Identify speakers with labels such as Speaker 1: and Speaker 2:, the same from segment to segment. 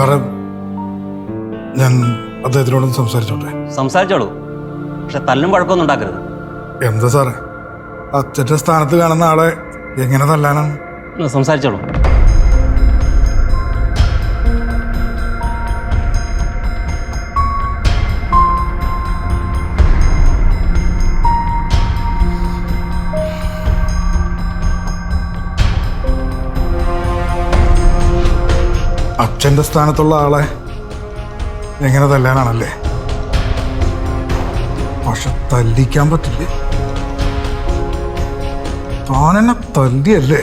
Speaker 1: സാറേ ഞാൻ അദ്ദേഹത്തിനോടൊന്ന് സംസാരിച്ചോട്ടെ?
Speaker 2: സംസാരിച്ചോളൂ. പക്ഷെ തല്ലും വഴക്കൊന്നും ഉണ്ടാക്കരുത്.
Speaker 1: എന്താ സാറേ? അച്ഛന്റെ സ്ഥാനത്ത് കാണുന്ന ആളെ എങ്ങനെ തല്ലാനാണ്?
Speaker 2: സംസാരിച്ചോളൂ.
Speaker 1: അച്ഛന്റെ സ്ഥാനത്തുള്ള ആളെ എങ്ങനെ തല്ലാനാണല്ലേ? പക്ഷെ തല്ലിക്കാൻ പറ്റില്ലേ? താനെന്നെ തല്ലിയല്ലേ?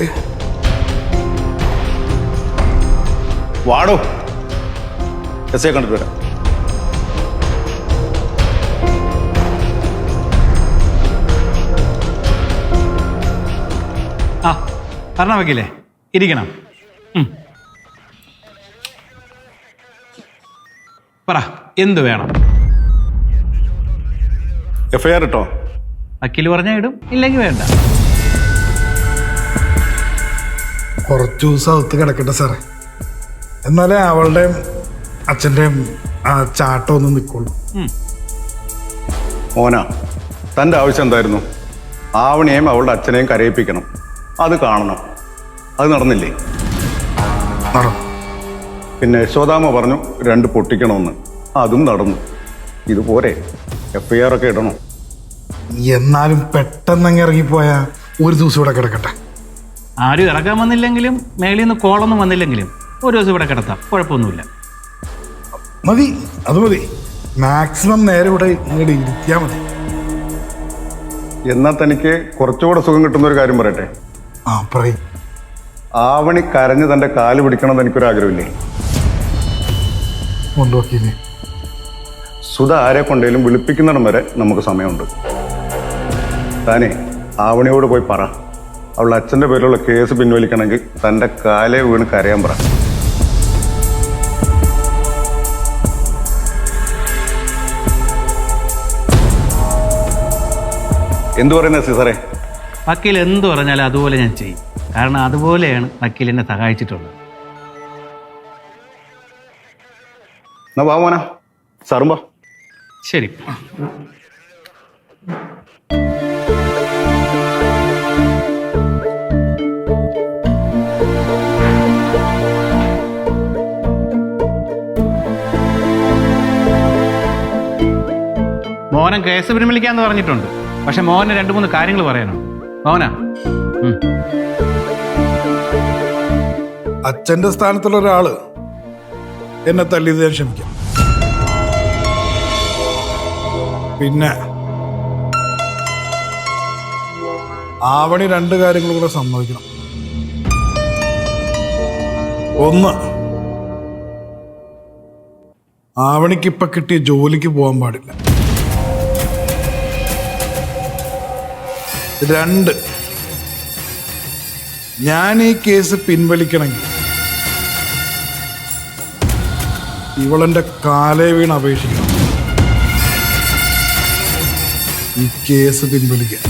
Speaker 3: വാടോ. എസ് ഐ കണ്ടിട്ട് വരാം.
Speaker 4: ആ പറഞ്ഞ വക്കീലേ. ഇരിക്കണം. പറ എന്ത് വേണം?
Speaker 3: എഫ്ഐആർ ഐ ആർ ഇട്ടോ?
Speaker 4: വക്കീൽ പറഞ്ഞാൽ ഇടും ഇല്ലെങ്കിൽ വേണ്ട.
Speaker 1: കുറച്ച് ദിവസം അകത്ത് കിടക്കട്ടെ സാറേ. എന്നാലേ അവളുടെയും അച്ഛന്റെയും ആ ചാട്ടം ഒന്ന് നിൽക്കുള്ളൂ
Speaker 3: മോന തന്റെ ആവശ്യം എന്തായിരുന്നു? ആവണിയെയും അവളുടെ അച്ഛനെയും കരയിപ്പിക്കണം. അത് കാണണം. അത് നടന്നില്ലേ?
Speaker 1: നടന്നു.
Speaker 3: പിന്നെ യശോദാമ പറഞ്ഞു രണ്ട് പൊട്ടിക്കണമെന്ന്. അതും നടന്നു. ഇതുപോലെ എഫ് ഐ ആർ ഒക്കെ ഇടണോ.
Speaker 1: എന്നാലും പെട്ടെന്നങ്ങ് ഇറങ്ങിപ്പോയ ഒരു ദിവസം ഇവിടെ കിടക്കട്ടെ.
Speaker 4: ആരും ഇറക്കാൻ വന്നില്ലെങ്കിലും മേളിൽ നിന്ന് കോളൊന്നും വന്നില്ലെങ്കിലും ഒരു ദിവസം ഇവിടെ കിടത്താം. കുഴപ്പമൊന്നുമില്ല.
Speaker 1: മതി അത് മതി. മാക്സിമം നേരെ ഇവിടെ ഇങ്ങോട്ട് ഇരിക്കാൻ മതി.
Speaker 3: എന്നാൽ തനിക്ക് കുറച്ചുകൂടെ സുഖം കിട്ടുന്ന ഒരു കാര്യം പറയട്ടെ.
Speaker 1: ആ പറയും.
Speaker 3: ആവണി കരഞ്ഞ് തന്റെ കാൽ പിടിക്കണമെന്ന് എനിക്കൊരു ആഗ്രഹമില്ലേ
Speaker 1: കൊണ്ടുപോക്കില്ലേ
Speaker 3: സുധ ആരെ കൊണ്ടേലും വിളിപ്പിക്കുന്നിടം വരെ നമുക്ക് സമയമുണ്ട്. താനേ ആവണിയോട് പോയി പറ. അവളുടെ അച്ഛന്റെ പേരിലുള്ള കേസ് പിൻവലിക്കണമെങ്കിൽ തന്റെ കാലേ വീണ് കരയാൻ പറ. എന്തു പറയുന്നത് സിസറേ?
Speaker 4: വക്കീൽ എന്തു പറഞ്ഞാലും അതുപോലെ ഞാൻ ചെയ്യും. കാരണം അതുപോലെയാണ് വക്കീൽ എന്നെ സഹായിച്ചിട്ടുള്ളത്.
Speaker 3: എന്നാ വാ മോന. പോ
Speaker 4: ശരി. മോനൻ കേസ് പിൻവലിക്കാന്ന് പറഞ്ഞിട്ടുണ്ട്. പക്ഷെ മോനെ രണ്ട് മൂന്ന് കാര്യങ്ങൾ പറയാനോ മോനാ.
Speaker 1: അച്ഛന്റെ സ്ഥാനത്തുള്ള ഒരാൾ. എന്നെ തല്ലിയത് ഞാൻ ക്ഷമിക്കാം. പിന്നെ ആവണി രണ്ട് കാര്യങ്ങൾ കൂടെ സമ്മതിക്കണം. ഒന്ന് ആവണിക്ക് ഇപ്പൊ കിട്ടിയ ജോലിക്ക് പോകാൻ പാടില്ല. രണ്ട് ഞാൻ ഈ കേസ് പിൻവലിക്കണമെങ്കിൽ ഇവളെന്റെ കാലേ വീണ് അപേക്ഷിക്കണം. ഈ കേസ് പിൻവലിക്കാൻ